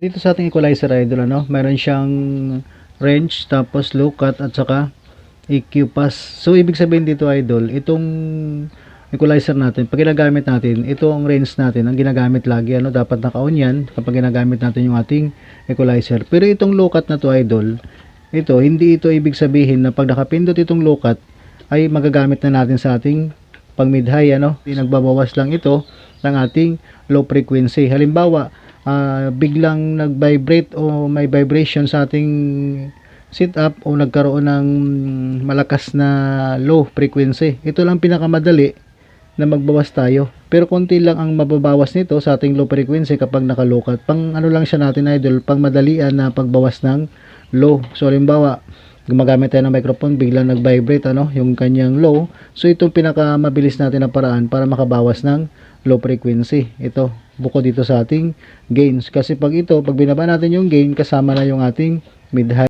Dito sa ating equalizer idol ano, meron siyang range tapos low cut at saka EQ pass. So ibig sabihin dito idol, itong equalizer natin, pag ginagamit natin, ito ang range natin, ang ginagamit lagi ano, dapat naka-on yan kapag ginagamit natin yung ating equalizer. Pero itong low cut na to idol, ito hindi ito ibig sabihin na pag nakapindot itong low cut ay magagamit na natin sa ating pang mid high ano. Pinagbabawas lang ito ng ating low frequency. Halimbawa, ah, biglang nag-vibrate o may vibration sa ating sit up o nagkaroon ng malakas na low frequency. Ito lang pinakamadali na magbawas tayo. Pero konti lang ang mababawas nito sa ating low frequency kapag nakalokat. Pang ano lang siya natin idol, pang madalian na pagbawas ng low. So halimbawa, gumagamit tayo ng microphone, biglang nag-vibrate ano, yung kanyang low. So ito pinakamabilis natin na paraan para makabawas ng low frequency. Ito, buko dito sa ating gains. Kasi pag ito, pag binaba natin yung gain, kasama na yung ating mid-high.